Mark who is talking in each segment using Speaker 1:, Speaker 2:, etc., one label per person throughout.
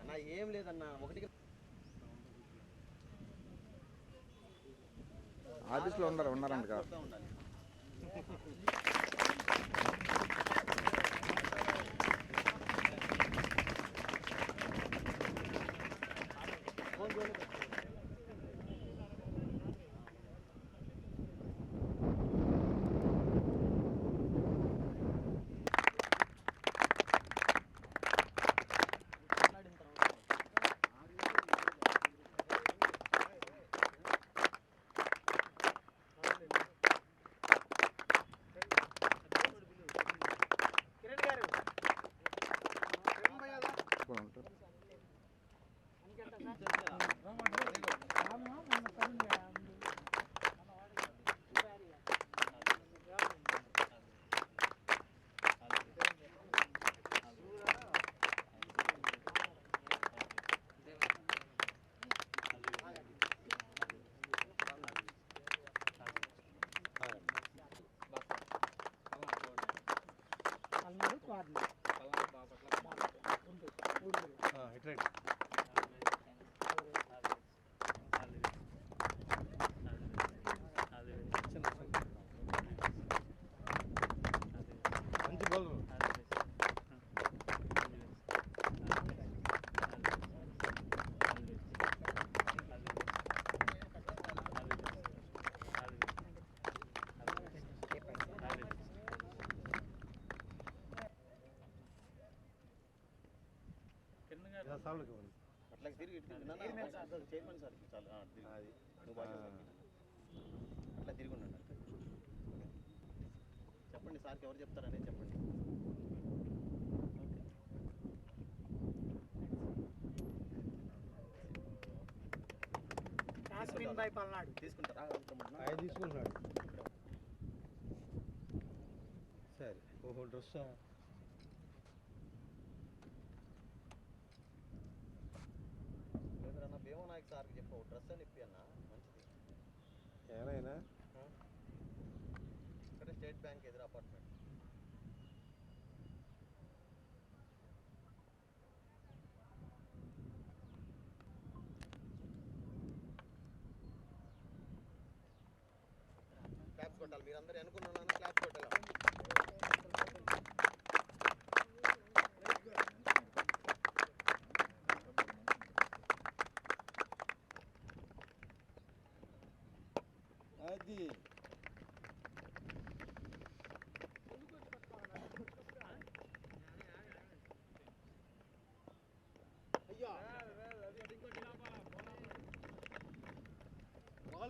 Speaker 1: అన్న ఏం లేదన్న ఒకటికి
Speaker 2: ఆఫీస్లో ఉన్నారు ఉన్నారంట Oh
Speaker 3: come on,
Speaker 4: come on. సార్లు ఇవ్వండి
Speaker 1: అట్లా తిరిగి చైర్మన్ సార్. అట్లా తిరిగి ఉండండి. చెప్పండి సార్కి ఎవరు చెప్తారనేది చెప్పండి.
Speaker 3: కాశ్మీర్ బై పల్నాడు.
Speaker 1: తీసుకుంటారా?
Speaker 4: తీసుకుంటున్నాడు. సరే. ఓహో డ్రెస్సా
Speaker 1: లేదన్నా భీమనాయక్ సార్కి చెప్పు డ్రెస్ అని ఇప్పి అన్న. మంచిది.
Speaker 4: ఏమైనా?
Speaker 1: ఇక్కడ స్టేట్ బ్యాంక్ ఎదురు అపార్ట్మెంట్. క్లాప్స్ కొట్టాలి. మీరందరూ అనుకున్నాను క్లాప్స్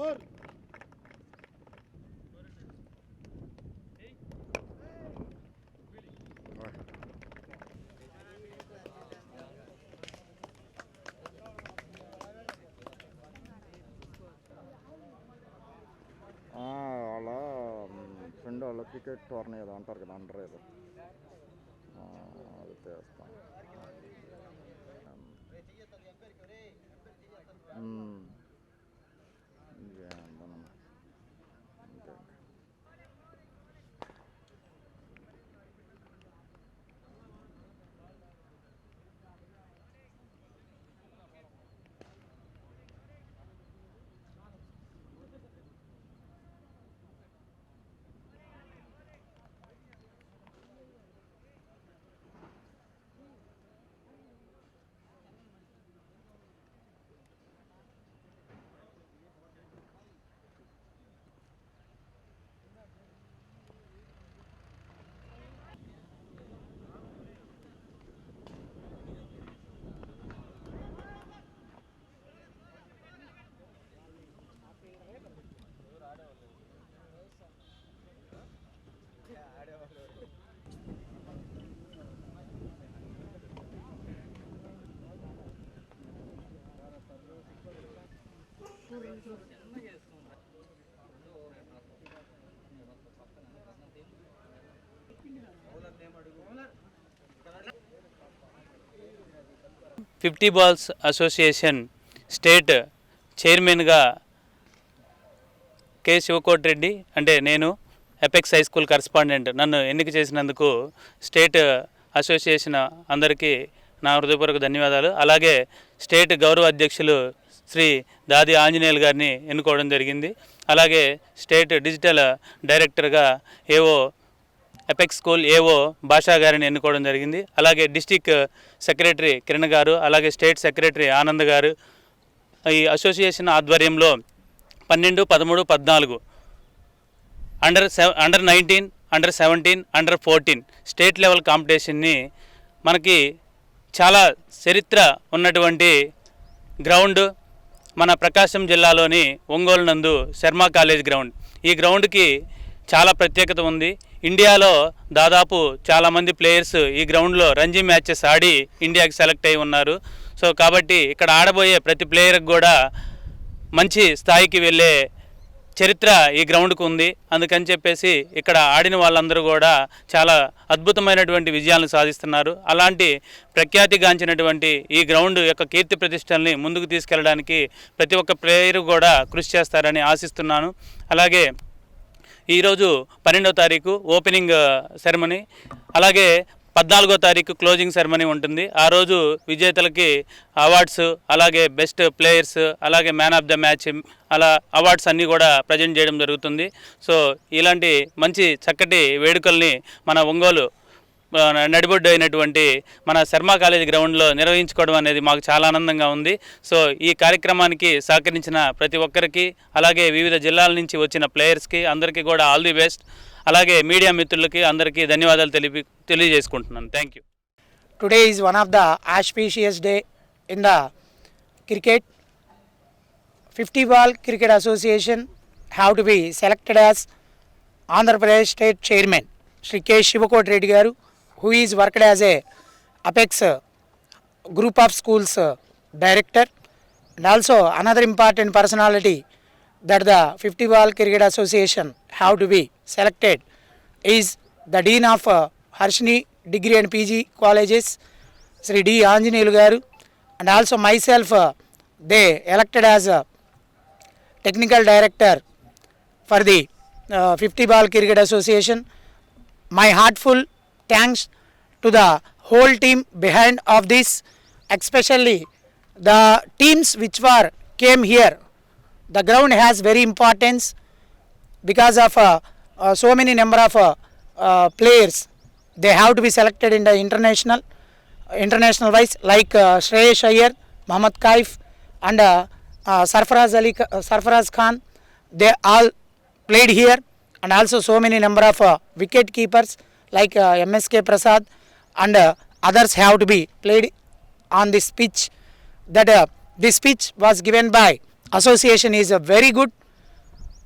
Speaker 4: కొట్టు ఫోర్
Speaker 2: ఆ, వాళ్ళ ఫ్రెండ్ వాళ్ళ క్రికెట్ టోర్నీ ఏదో అంటారు కదా అండర్ ఏదో ఆ, అది చేస్తాం
Speaker 5: ఫిఫ్టీ బాల్స్ అసోసియేషన్ స్టేట్ చైర్మన్గా కె శివకోట్ రెడ్డి అంటే నేను ఎపెక్స్ హై స్కూల్ కరస్పాండెంట్. నన్ను ఎన్నిక చేసినందుకు స్టేట్ అసోసియేషన్ అందరికీ నా హృదయపూర్వక ధన్యవాదాలు. అలాగే స్టేట్ గౌరవ అధ్యక్షులు శ్రీ దాది ఆంజనేయులు గారిని ఎన్నుకోవడం జరిగింది. అలాగే స్టేట్ డిజిటల్ డైరెక్టర్గా ఏవో ఎపెక్స్ స్కూల్ ఏవో భాషా గారిని ఎన్నుకోవడం జరిగింది. అలాగే డిస్టిక్ సెక్రటరీ కిరణ్ గారు అలాగే స్టేట్ సెక్రటరీ ఆనంద్ గారు ఈ అసోసియేషన్ ఆధ్వర్యంలో పన్నెండు పదమూడు పద్నాలుగు under సెవ under nineteen under seventeen under fourteen state level కాంపిటీషన్ని మనకి చాలా చరిత్ర ఉన్నటువంటి గ్రౌండ్ మన ప్రకాశం జిల్లాలోని ఒంగోలు నందు శర్మ కాలేజ్ గ్రౌండ్. ఈ గ్రౌండ్కి చాలా ప్రత్యేకత ఉంది. ఇండియాలో దాదాపు చాలామంది ప్లేయర్స్ ఈ గ్రౌండ్లో రంజీ మ్యాచెస్ ఆడి ఇండియాకి సెలెక్ట్ అయి ఉన్నారు. సో కాబట్టి ఇక్కడ ఆడబోయే ప్రతి ప్లేయర్కి కూడా మంచి స్థాయికి వెళ్ళే చరిత్ర ఈ గ్రౌండ్కు ఉంది. అందుకని చెప్పేసి ఇక్కడ ఆడిన వాళ్ళందరూ కూడా చాలా అద్భుతమైనటువంటి విజయాలను సాధిస్తున్నారు. అలాంటి ప్రఖ్యాతిగాంచినటువంటి ఈ గ్రౌండ్ యొక్క కీర్తి ప్రతిష్టల్ని ముందుకు తీసుకెళ్ళడానికి ప్రతి ఒక్క ప్లేయర్ కూడా కృషి చేస్తారని ఆశిస్తున్నాను. అలాగే ఈరోజు పన్నెండో తారీఖు ఓపెనింగ్ సెరమనీ. అలాగే పద్నాలుగో తారీఖు క్లోజింగ్ సెరమనీ ఉంటుంది. ఆ రోజు విజేతలకి అవార్డ్స్ అలాగే బెస్ట్ ప్లేయర్స్ అలాగే మ్యాన్ ఆఫ్ ద మ్యాచ్ అలా అవార్డ్స్ అన్నీ కూడా ప్రజెంట్ చేయడం జరుగుతుంది. సో ఇలాంటి మంచి చక్కటి వేడుకల్ని మన ఒంగోలు నడిబొడ్డు అయినటువంటి మన శర్మ కాలేజ్ గ్రౌండ్లో నిర్వహించుకోవడం అనేది మాకు చాలా ఆనందంగా ఉంది. సో ఈ కార్యక్రమానికి సహకరించిన ప్రతి ఒక్కరికి అలాగే వివిధ జిల్లాల నుంచి వచ్చిన ప్లేయర్స్కి అందరికీ కూడా ఆల్ ది బెస్ట్. అలాగే మీడియా మిత్రులకి అందరికీ ధన్యవాదాలు తెలిపి తెలియజేసుకుంటున్నాను. Thank you.
Speaker 3: Today is one of the auspicious day in the cricket fifty ball cricket association have to be selected as Andhra Pradesh state chairman Shri K Sivakoti Reddy garu who is worked as a Apex uh, group of schools uh, director and also another important personality that the 50 ball cricket association have to be selected is the dean of uh, Harshini degree and PG colleges Sri D. Anjaneyulu garu and also myself uh, they elected as a technical director for the uh, 50 ball cricket association my heartful thanks to the whole team behind of this especially the teams which were came here. The ground has very importance because of uh, uh, so many number of uh, uh, players. They have to be selected in the international international wise like uh, Shreyash Iyer, Mohammad Kaif and uh, uh, Sarfaraz Ali uh, Sarfaraz Khan. They all played here and also so many number of uh, wicket keepers like uh, MSK Prasad and uh, others have to be played on this pitch that uh, this pitch was given by association is uh, very good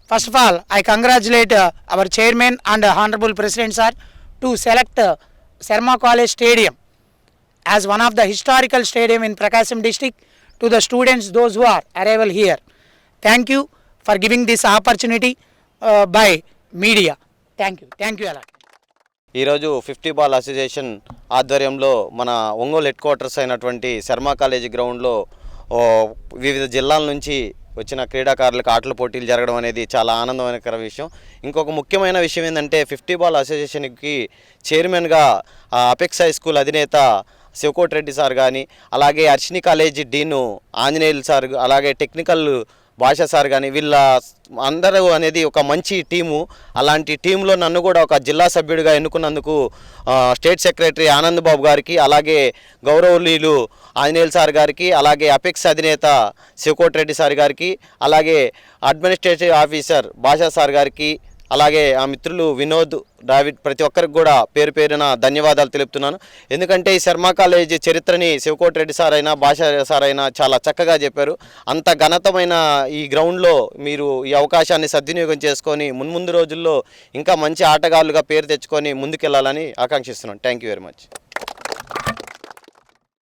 Speaker 3: First of all, I congratulate uh, our chairman and uh, honorable president sir to select uh, College Stadium as one of the historical stadium in Prakasam district to the students those who are arrival here. Thank you for giving this opportunity uh, by media. Thank you. Thank you a lot.
Speaker 1: ఈరోజు fifty ball association ఆధ్వర్యంలో మన Ongole head quarters అయినటువంటి Sharma college గ్రౌండ్లో వివిధ జిల్లాల నుంచి వచ్చిన క్రీడాకారులకు ఆటల పోటీలు జరగడం అనేది చాలా ఆనందకర విషయం. ఇంకొక ముఖ్యమైన విషయం ఏంటంటే ఫిఫ్టీ బాల్ అసోసియేషన్కి చైర్మన్గా అపెక్స్ హై స్కూల్ అధినేత శివకోట్ రెడ్డి సార్ కానీ అలాగే Arshini college dean Anjaneyulu sir అలాగే టెక్నికల్ భాష సార్ కానీ వీళ్ళ అందరూ అనేది ఒక మంచి టీము. అలాంటి టీంలో నన్ను కూడా ఒక జిల్లా సభ్యుడిగా ఎన్నుకున్నందుకు స్టేట్ సెక్రటరీ ఆనంద్ బాబు గారికి అలాగే గౌరవలీలు ఆంజనేయులు సార్ గారికి అలాగే అపెక్స్ అధినేత శివకోటిరెడ్డి సార్ గారికి అలాగే అడ్మినిస్ట్రేటివ్ ఆఫీసర్ భాషా సార్ గారికి అలాగే ఆ మిత్రులు వినోద్ డావిడ్ ప్రతి ఒక్కరికి కూడా పేరు పేరున ధన్యవాదాలు తెలుపుతున్నాను. ఎందుకంటే ఈ శర్మ కాలేజీ చరిత్రని శివకోటి రెడ్డి సార్ అయినా భాషా సార్ అయినా చాలా చక్కగా చెప్పారు. అంత ఘనతమైన ఈ గ్రౌండ్లో మీరు ఈ అవకాశాన్ని సద్వినియోగం చేసుకొని మున్ముందు రోజుల్లో ఇంకా మంచి ఆటగాళ్ళుగా పేరు తెచ్చుకొని ముందుకెళ్ళాలని ఆకాంక్షిస్తున్నాను. Thank you very much